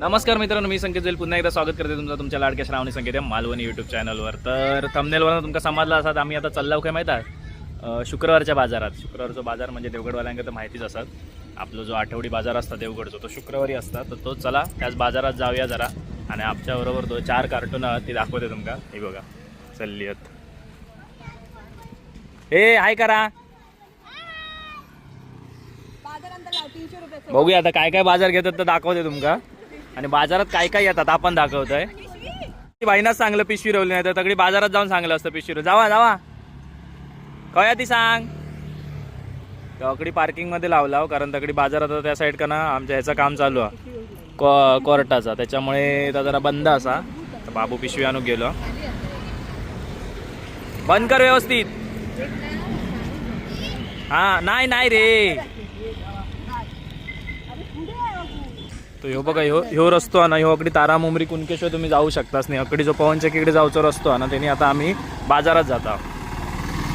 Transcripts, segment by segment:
नमस्कार मित्रांनो मी संकेत जैल पुन्हा एकदा स्वागत करते तुमचं तुमच्या लाडक्या श्रावणी संकेत या मालवणी यूट्यूब चॅनलवर तर थंबनेलवर तुमका समजला असात आम्ही आता चाललो काय माहीत आहे? शुक्रवारच्या बाजारात. शुक्रवारचा बाजार म्हणजे देवगडवाल्यांका तर माहितीच असतात आपला जो आठवडी बाजार असता देवगडचा तो शुक्रवारी असता. तर तो चला त्याच बाजारात जाऊया जरा. आणि आमच्याबरोबर तो चार कार्टून ती दाखवते तुमका. हे बघा. चलली आहेत. हे हाय करा. बघूया आता काय काय बाजार घेतात तर दाखवते तुमका. आणि बाजारात काय काय येतात आपण दाखवतोय. बाईनाच सांगलं पिशवी रवली नाही तर तगडी बाजारात जाऊन सांगलं असतं पिशवी जावा जावा. कया ती सांग. तकडी पार्किंगमध्ये लावला हो, कारण तकडी बाजारात त्या साईड का ना आमच्या ह्याचं काम चालू आहे. कोर्टाचा. त्याच्यामुळे जरा बंद असा. तर बाबू पिशवी आणून गेलो. बंद कर व्यवस्थित. हा नाही नाही रे. तो ह्यो बघा ह्यो ह्यो रस्तो आहे ना ह्यो अगदी तारा मुमरी कुणकेशिवाय तुम्ही जाऊ शकताच नाही. अकडी जो पवनचक्कीकडे जाऊचो रस्तो आहे ना त्यांनी आता आम्ही बाजारात जाता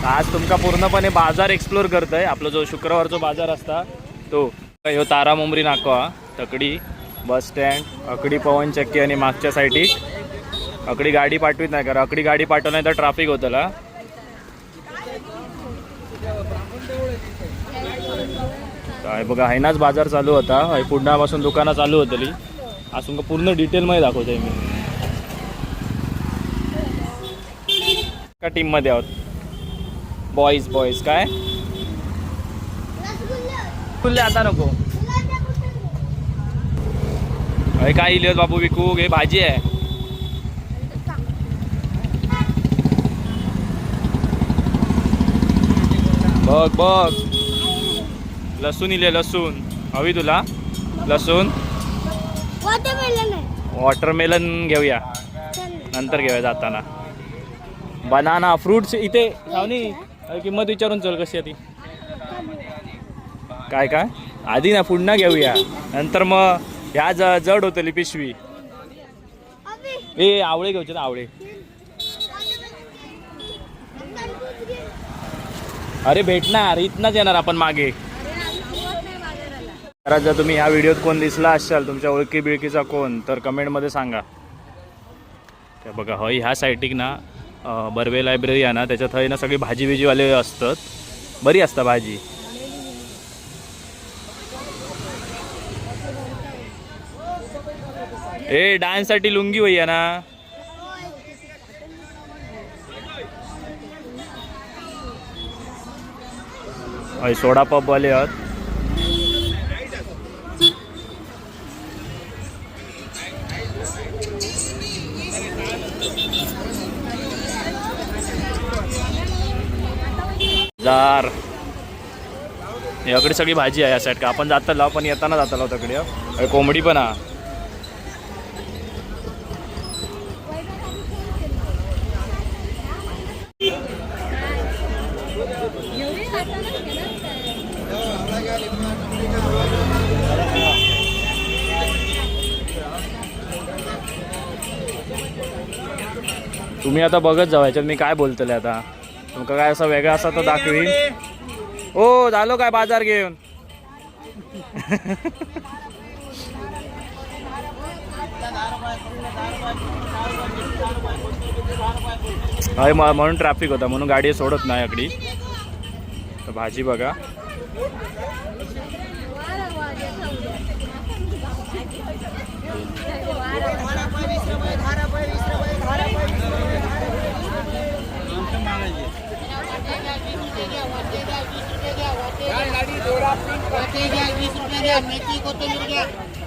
आज तुमका पूर्णपणे बाजार एक्सप्लोर करतंय. आपला जो शुक्रवारचा बाजार असता तो ह्यो तारा मुंबरी नाको हा. तकडी बस स्टँड अकडी पवनचक्की आणि मागच्या साईडीक अकडी गाडी पाठवीत नाही कारण अकडी गाडी पाठव नाही तर ट्रॅफिक होतला काय बघा हैनाच बाजार चालू होता. हय पुण्यापासून दुकानं चालू होतली. आज तुमका पूर्ण डिटेलमध्ये दाखवतोय मी. का टीममध्ये आहोत. बॉईज बॉईज काय? खुल्ले आता नको. अरे काय इलियत बाबू विकू? हे भाजी आहे. बघ बघ. लसूण इले लसूण. हवी तुला? लसूण? वॉटरमेलन घेऊया. नंतर घेऊया जाताना. बनाना फ्रुट्स इथे अरे किंमत विचारून चल कशी आहे ती. काय काय? आधी ना पुन्हा घेऊया. नंतर मग ह्या ज जड होतली पिशवी. ए आवळे घेऊचे ना आवळे. अरे भेटणार इथनच येणार आपण मागे. तर जर तुम्ही ह्या व्हिडिओत कोण दिसला असाल तुमच्या ओळखी बिळकीचा कोण तर कमेंटमध्ये सांगा. ते बघा हय ह्या साईटीक ना बर्वे लायब्ररी आहे ना त्याच्यात हय ना सगळी भाजी बिजीवाले असतात. बरी असता भाजी. ए डान्ससाठी लुंगी होई ना. हय सोडा पबवाले आहेत. जार याकडे सगळी भाजी आहे या साईड का आपण जाता लाव पण येताना जाता लाव तकडे. कोंबडी पण हा तुम्ही आता बघत जाऊ याच्यात मी काय बोलतले आता. तुमका काय असं वेगळं असं तर दाखवी ओ झालो काय बाजार घेऊन हय म्हणून ट्रॅफिक होता म्हणून गाडी सोडत नाही अगदी तर भाजी बघा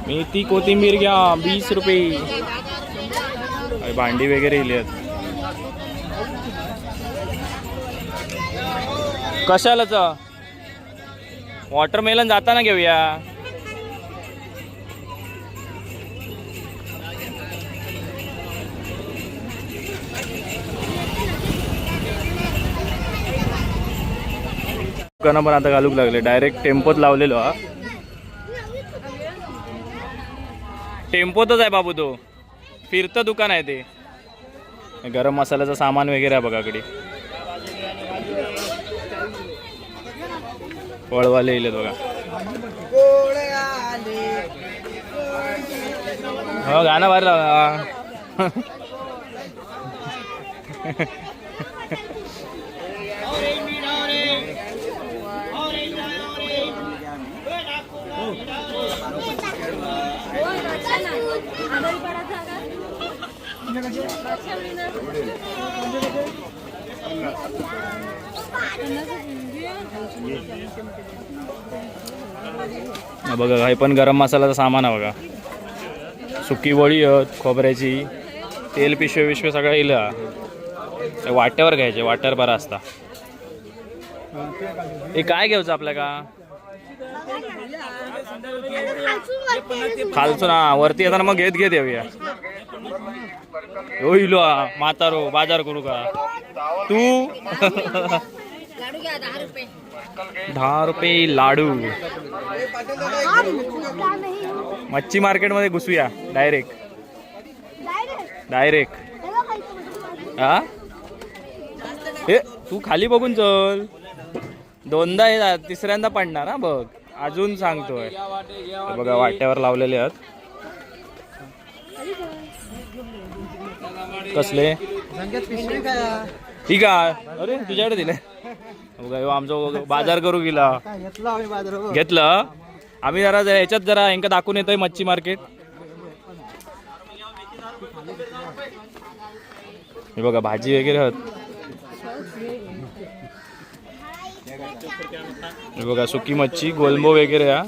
मेथी कोथिंबीर घ्या वीस रुपये. भांडी वगैरे इली आहेत. कशालाच वॉटरमेलन जाताना घेऊया. दुकाना पण आता घालूक लागले. डायरेक्ट टेम्पोत लावलेलो हा. टेम्पोतच आहे बाबू तो. फिरतं दुकान आहे ते. गरम मसाल्याचं सामान वगैरे आहे बघाकडे कडे येईल बघा. हो गाणं भारी बघा हे पण गरम मसाल्याचं सामान आहे बघा. सुकी वळी आहेत खोबऱ्याची. तेल पिशवे पिशवे सगळं येईल वाट्यावर घ्यायचे वाट्यावर बरा असता. हे काय घ्यायचं आपल्या का खालचं ना वरती येताना मग घेत घेत येऊया. हो म्हातारो बाजार करू का? तू? दहा रुपये लाडू. मच्छी मार्केटमध्ये घुसूया डायरेक्ट डायरेक्ट हा? हे तू खाली बघून चल. दोनदा हे तिसऱ्यांदा पडणार हा बघ. अजून सांगतोय. बघा वाट्यावर लावलेले आहेत. कसले? ठीक आहे. अरे तुझ्याकडे दिले. आमचा बाजार करू गेला. घेतलं आम्ही जरा जरा ह्याच्यात जरा यांका दाखवून येतोय मच्छी मार्केट. हे बघा भाजी वगैरे आहेत हे बघा सुकी मच्छी गोलमो वगैरे हा.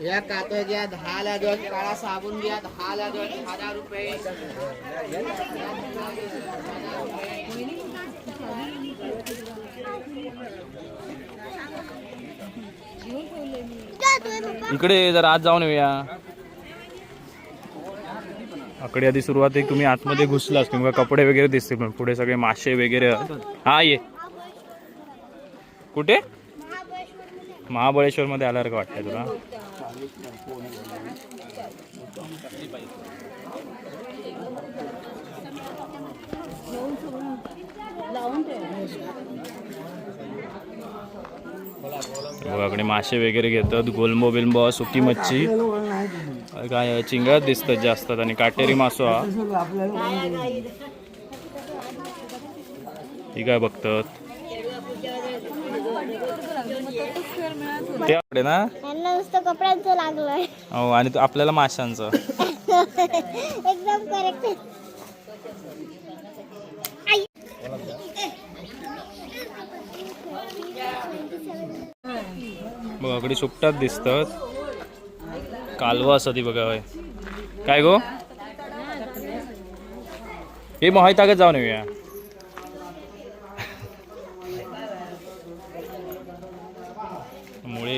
या कात्या घ्या दहाला दोन काळा साबण घ्या दहाला दोन हजार रुपये. इकडे जरा आत जाऊन येऊया. आकडे आधी सुरुवात आहे तुम्ही आतमध्ये घुसलास किंवा कपडे वगैरे दिसतील पण पुढे सगळे मासे वगैरे. हा ये. कुठे? महाबळेश्वर मध्ये आल्यासारखं वाटतंय तुला? बघाकडे मासे वगैरे घेतात गोलंबो बिलंबो सुकी मच्छी. काय चिंगळ्यात दिसतात जास्त आणि काटेरी मासो हा. ही काय बघतात? ते आपले ना? यांना नुसतं कपड्यांचं लागलंय. हो आणि तो आपल्याला माशांचं. एकदम करेक्ट बघा इकडे सुकटात दिसतात. कालवा असं ती बघा. काय गो? हे मोहाय तागत जाऊन येऊया.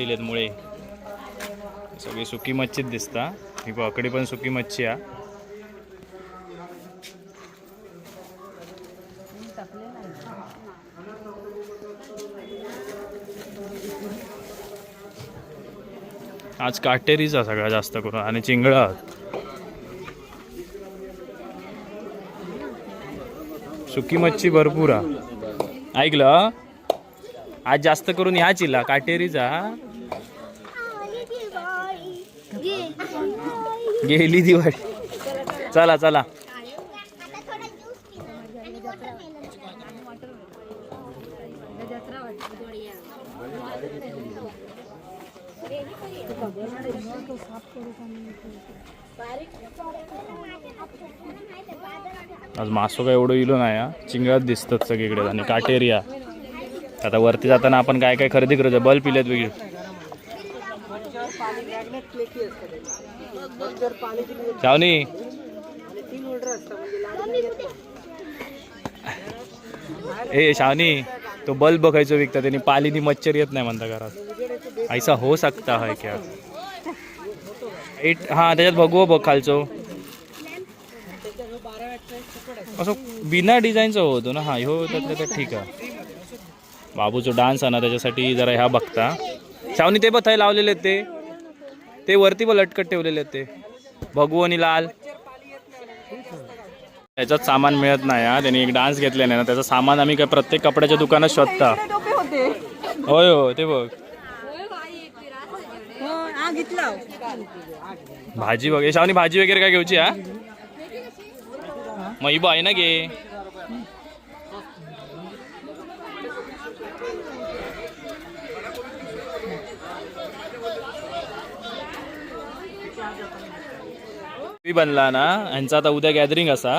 मुळे आहेत मुळे. सगळी सुकी मच्छीच दिसता. ही बाकडी पण सुकी मच्छी हा. आज काटेरीचा सगळा जास्त करून आणि चिंगळा. सुकी मच्छी भरपूर हा. ऐकलं? आज जास्त करून ह्या चिला काटेरीचा गेली दिवाळी चला चला. आज मासो काय एवढं इलो नाही हा. चिंगळात दिसतात सगळीकडे आणि काटेरिया. आता वरती जाताना आपण काय काय खरेदी करतो बल्ब पिलेत वेगळे. छावनी ए शावनी तो बल्ब बघायचो विकता त्यांनी पालीनी मच्छर येत नाही म्हणता घरात. ऐसा हो सकता है क्या. एट हा त्याच्यात भगवो बघ खालचो. असं बिना डिझाईनचा होतो ना हा हो त्यातलं तर ठीक आहे. बाबूचो डान्स आहे ना त्याच्यासाठी जरा ह्या बघता. शावनी ते बघ लावलेले ते. ते वरती पण लटकत ठेवलेले आहेत ते. भगवू आणि लाल. त्याच्यात सामान मिळत नाही हा. त्यांनी एक डान्स घेतले नाही ना त्याचं सामान आम्ही काय प्रत्येक कपड्याच्या दुकानात शोधता. होय हो ते बघ. भाजी वगैरे शावनी भाजी वगैरे काय घेऊची हा? मग ही बाई ना घे बनला ना यांचा आता उद्या गॅदरिंग असा.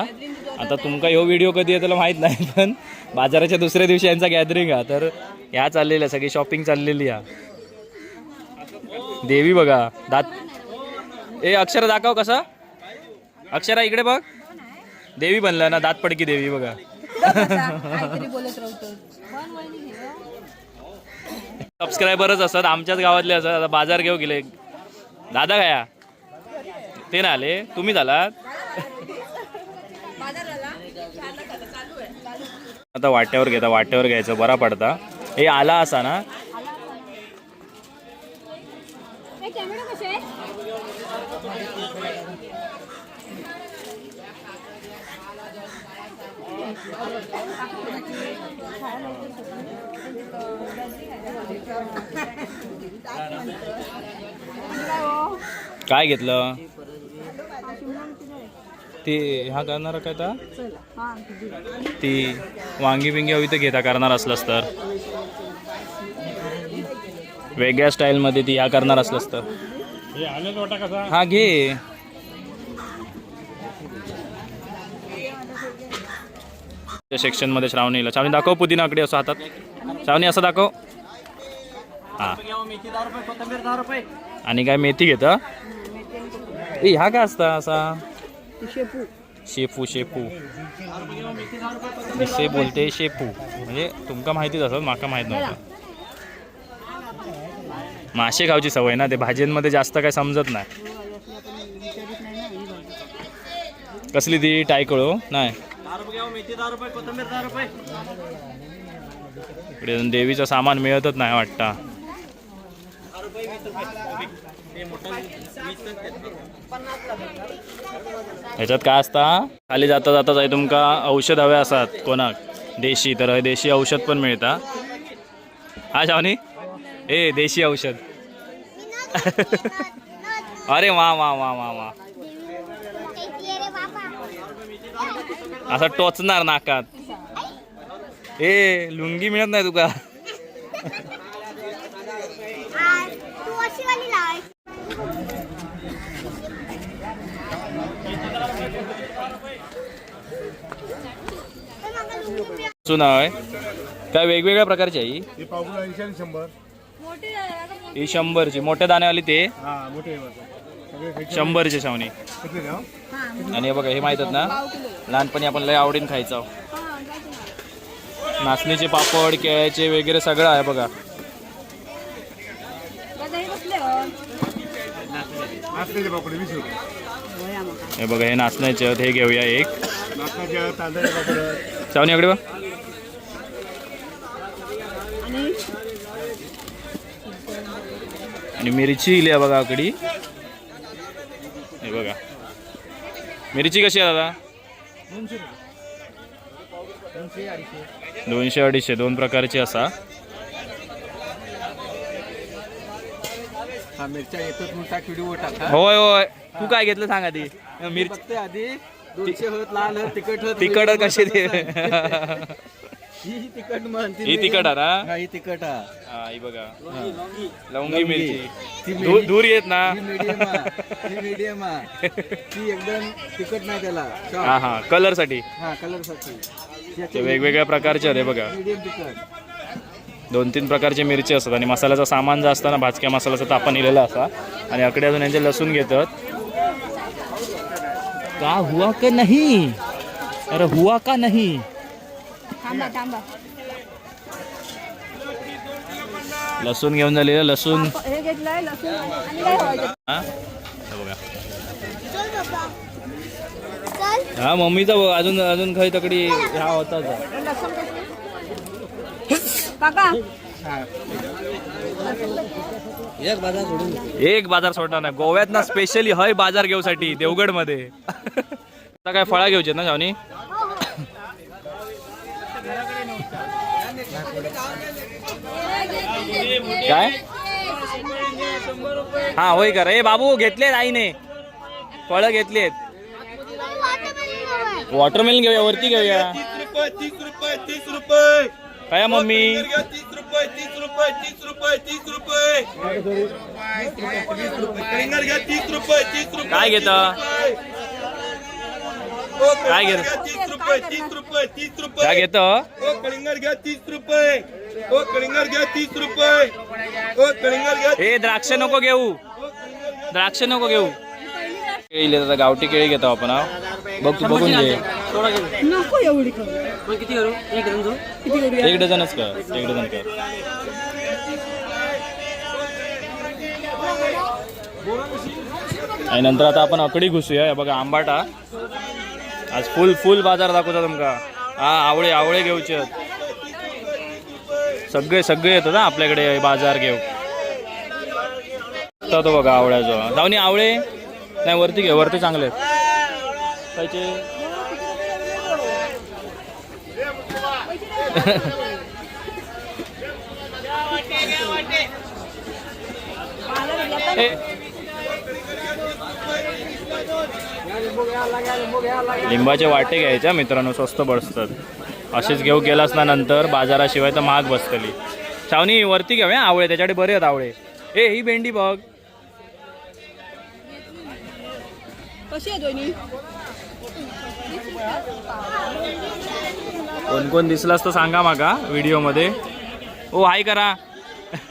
आता तुमका ह्यो व्हिडिओ कधी येतला माहीत नाही पण बाजाराच्या दुसऱ्या दिवशी यांचा गॅदरिंग हा तर ह्या चाललेल्या सगळी शॉपिंग चाललेली हा देवी बघा दात ए अक्षरा दाखव कसा? अक्षरा इकडे बघ. देवी बनला ना दात पडकी देवी बघा. सबस्क्रायबरच असतात आमच्याच गावातले असतात. आता बाजार घेऊ गेले. दादा काय ते ना आले तुम्ही झालात. आता वाट्यावर घेता वाट्यावर घ्यायचं बरा पडता. हे आला असा ना. काय घेतलं? ते हा करणार काय तर ती वांगी बिंगी हवी तर घेता करणार असलंस तर. वेगळ्या स्टाईलमध्ये ती ह्या करणार असलंस तर. हा घे. सेक्शनमध्ये श्रावणीला. श्रावणी दाखव पुदिना आकडे असं हातात. श्रावणी असं दाखव. हा. आणि काय मेथी घेत? ए हा काय असता असा? शेपू. शेपू दिसे बोलते शेपू. म्हणजे तुमका माहितीच असत माका माहीत नव्हतं. मासे खाऊची सवय ना ते भाज्यांमध्ये जास्त काय समजत नाही. कसली ती टायकळो नाही. इकडे देवीचं सामान मिळतच नाही वाटतं. ह्याच्यात काय असता खाली जाता जाता जाय तुमका औषध हवे असतात कोणाक? देशी तर देशी औषध पण मिळता. हा शावनी? ए देशी औषध. अरे वा वा वा वा वा. असं टोचणार नाकात. ए लुंगी मिळत नाही तुका तू अशी वाली लाव सुना आहे? काय वेगवेगळ्या प्रकारची आहे ही? हे पावकुला ऐंशी आणि शंभर. ही शंभरची. मोठ्या दाणेवाली ते? हा मोठे खायचे. शंभरची शावणी हो? आणि हे बघा हे माहीत आहेत ना? लहानपणी आपण लय आवडीन खायचं नाचणीचे पापड केळ्याचे वगैरे सगळं आहे बघा. रुपये. हे बघा हे नाचण्याचे हे घेऊया एक. नाचण्याचे तांदळाचे पापड शावणी इकडे बघ. आणि मिरची इली आहे बघा आकडी. हे बघा. मिरची कशी आहे दादा? दोनशे अडीचशे दोन प्रकारची असा. हा होय होय. तू काय घेतलं सांगा ती मिरची आधी. लाल होत तिखट कशी ते ही तिखट म्हण ती ही तिखट आहे ना? हा ही तिखट हा हा ही बघा. लवंगी मिरची. ती धू- धूर येत ना. ही ही ती एकदम तिखट नाही त्याला. हा हा. कलरसाठी हा कलरसाठी ते वेगवेगळ्या प्रकारचे आहेत हे बघा. मीडियम तिखट. दोन तीन प्रकारचे मिरची असतात आणि मसाल्याचं सामान जे असतं ना भाजक्या मसाल्याचं तापा नेलेला असा. आणि अकडे अजून यांचे लसूण घेतात. का हुआ का नाही? अरे हुआ का नाही? थांबा थांबा. लसूण घेऊन झालेलं लसूण. हे घेतलंय लसूण आणि काय हवं हा? हे बघा. चल बाबा चल. हा मम्मीचा बघ, अजून अजून काही तकडी ह्या होताच लसूण कसं काका. एक बाजार सोडून एक बाजार सोडणार नाही. गोव्यात ना स्पेशली हय बाजार घेऊसाठी देवगडमध्ये आता काय फळा घेऊचे ना शावनी काय? हा होय करा ए बाबू घेतलेत आईने. फळं घेतलेत. वॉटरमेलन घेऊया वरती घेऊया. तीस रुपये तीस रुपये तीस रुपये काय मम्मी? तीस रुपये तीस रुपये तीस रुपये तीस रुपये तीस रुपये तीस रुपये काय घेता? ओ, काय घेता? तीस रुपये तीस रुपये तीस रुपये. काय घेत? ओ कलिंगड घ्या तीस रुपये. ओ कलिंगड घ्या तीस रुपये. ओ घ्या ए द्राक्ष नको घेऊ. द्राक्ष नको घेऊ. केळी आता गावठी केळी घेतो आपण हा. बघ तू बघून घे. नको एवढी खाऊ एक डझनच कर एक डझन कर. आणि नंतर आता आपण अकडी घुसूया. हे बघा आंबाटा. आज फुल फुल बाजार दाखवता तुमका हा आवळे आवळे घेऊचे सगळे सगळे येतात ना आपल्याकडे बाजार घेऊ. तो बघा आवळ्याचा. जाऊन आवळे? नाही वरती घे वरती चांगले आहेत. Hey ए. लिंबाचे वाटे घ्यायच्या मित्रांनो स्वस्त बसतात. असेच घेऊ गेलास ना नंतर बाजाराशिवाय तर महाग बसतली. छावनी वरती घेऊया आवळे त्याच्याकडे बरे आहेत आवळे. ए ही भेंडी बघ. कोण कोण दिसलास तर सांगा मागा व्हिडिओमध्ये. ओ हाय करा.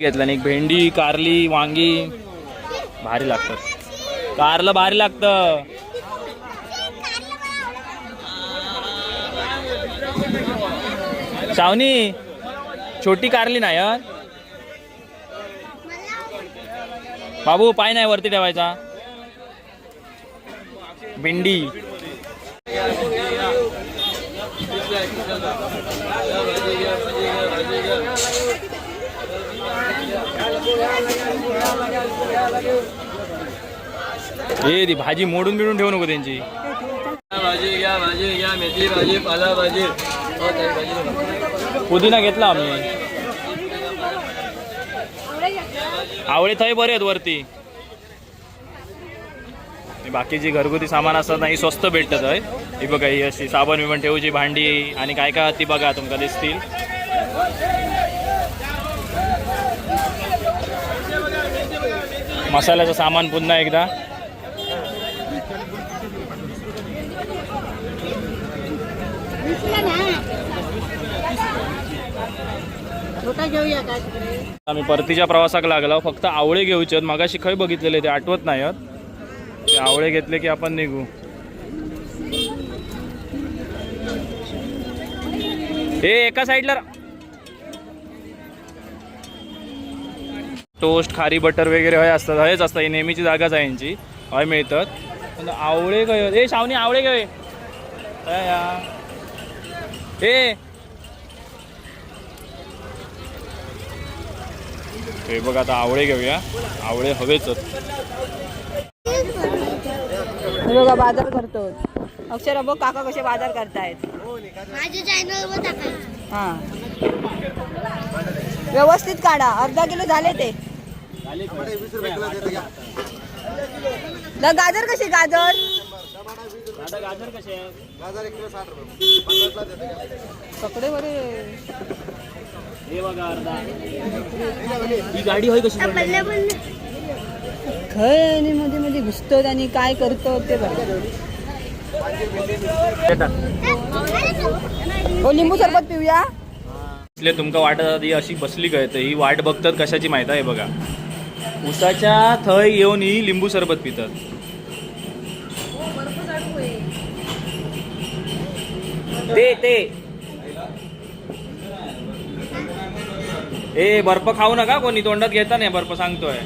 घेतलं एक भेंडी कारली वांगी. भारी लागतं. कारलं भारी लागतं. शावनी छोटी कारली नाही हं? बाबू पाय नाही वरती ठेवायचा. भेंडी. ए ती भाजी मोडून बिडून ठेवू नको त्यांची. भाजी घ्या भाजी घ्या मेथी भाजी पाला भाजी हो, भाजी पुदिना घेतला आम्ही. आवळे थंय बरे आहेत वरती. बाकीची घरगुती सामान असतात नाही स्वस्त भेटतात हय. ही बघा ही अशी साबण बिबण ठेवूची भांडी आणि काय काय ती बघा तुमका दिसतील. मसाल्याचं सामान पुन्हा एकदा. आम्ही परतीच्या प्रवासाक लागलो फक्त आवळे घेऊचे आहेत. मगाशी खय बघितलेले ते आठवत नाही आहेत. ते आवळे घेतले की आपण निघू. हे एका साईडला टोस्ट खारी बटर वगैरे हय असतात हयच असतात. ही नेहमीची जागाच आहे यांची. हय मिळतात. पण आवळे काय ए शावनी आवळे घे काय या. ए. हे बघ आता आवळे घेऊया. आवळे हवेच बघा बाजार करतो. अक्षरा बघ काका कसे बाजार करतायत. माझ्या चॅनलवर टाकायचं हा. व्यवस्थित काढा. अर्धा किलो झाले ते. द- गाजर कशी गाजर? कपडे बरे. ही गाडी होय कशी बल्ले बल्ले खय आणि मध्ये मध्ये घुसतो आणि काय करतो ते बघा. हो लिंबू सरबत पिऊया. इथले तुमका वाटत आधी अशी बसली काय तर ही वाट बघतात कशाची माहिती आहे बघा. उसाच्या थंय येऊन ही लिंबू सरबत पितात. ते ते. ए बर्फ खाऊ नका कोणी तोंडात घेता नाही बर्फ सांगतोय.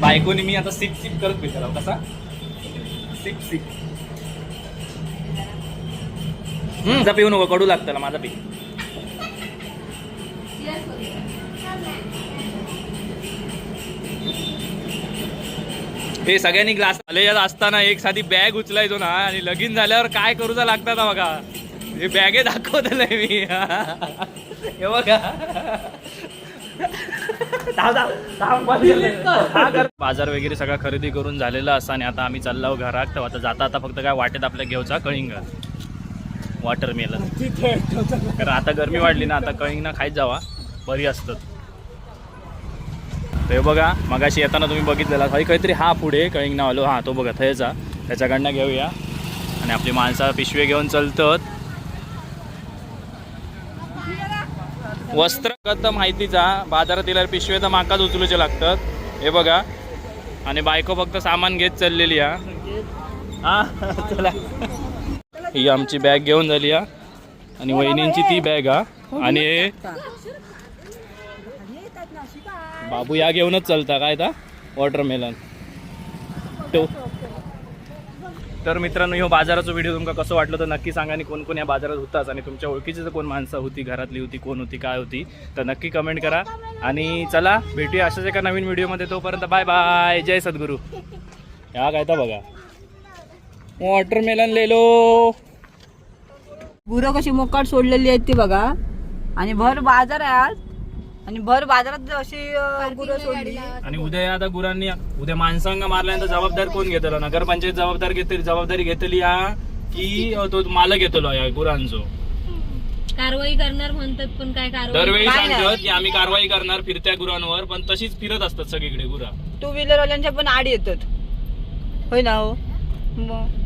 बायकोनी मी आता सिप सिप करत पितो हो, कसा? सिप सिप तुमचा पिऊ नको कडू लागतं माझा पी हे सगळ्यांनी ग्लास कॉलेजात असताना एक साधी बॅग उचलायचो ना आणि लगीन झाल्यावर काय करूचा लागतात बघा. हे बॅगे दाखवतलंय मी. हे बघा. बाजार वगैरे सगळा खरेदी करून झालेला असा आणि आता आम्ही चाललो घरात. आता जाता आता फक्त काय वाटेत आपल्या घेऊचा कळिंग वॉटर मेलन कारण आता गरमी वाढली ना आता कळिंग ना खायच जावा. बरी असतात. हे बघा मगाशी येताना तुम्ही बघितलेला काही काहीतरी हा पुढे कळिंग आलो हा तो बघा थयचा. त्याच्याकडनं घेऊया. आणि आपली माणसं पिशवे घेऊन चलतात. वस्त्र तर माहितीचा बाजारात गेल्यावर पिशवे तर माकाच उचलूचे लागतात. हे बघा. आणि बायको फक्त सामान घेत चाललेली हा. हा चला. ही आमची बॅग घेऊन झाली हा. आणि वहिनींची ती बॅग हा. आणि हे बाबू या घेऊनच चालता काय ता वॉटरमेलन. तो तर मित्रांनो ह्यो बाजाराचा व्हिडिओ तुमका कसं वाटलं तर नक्की सांगा आणि कोण कोण या बाजारात होताच आणि तुमच्या ओळखीची जर कोण माणसं होती घरातली होती कोण होती काय होती तर नक्की कमेंट करा. आणि चला भेटूया अशाच एका नवीन व्हिडिओमध्ये. तोपर्यंत बाय बाय जय सद्गुरू. ह्या काय बघा. वॉटरमेलन लेलो. गुरं कशी मोकाट सोडलेली आहेत ती बघा. आणि भर बाजार आहे आज. आणि भर बाजारात अशी गुरं सोडली. आणि उद्या आता गुरांनी उद्या माणसांना मारल्यानंतर जबाबदार कोण घेतलो? नगरपंचायत जबाबदार घेतली जबाबदारी घेतली हा की तो मालक घेतलो या गुरांचो. कारवाई करणार म्हणतात पण काय कारवाई? दरवेळी. सांगतात की आम्ही कारवाई करणार फिरत्या गुरांवर पण तशीच फिरत असतात सगळीकडे गुरा. टू व्हीलरवाल्यांच्या पण आड येतात. होय ना हो? मग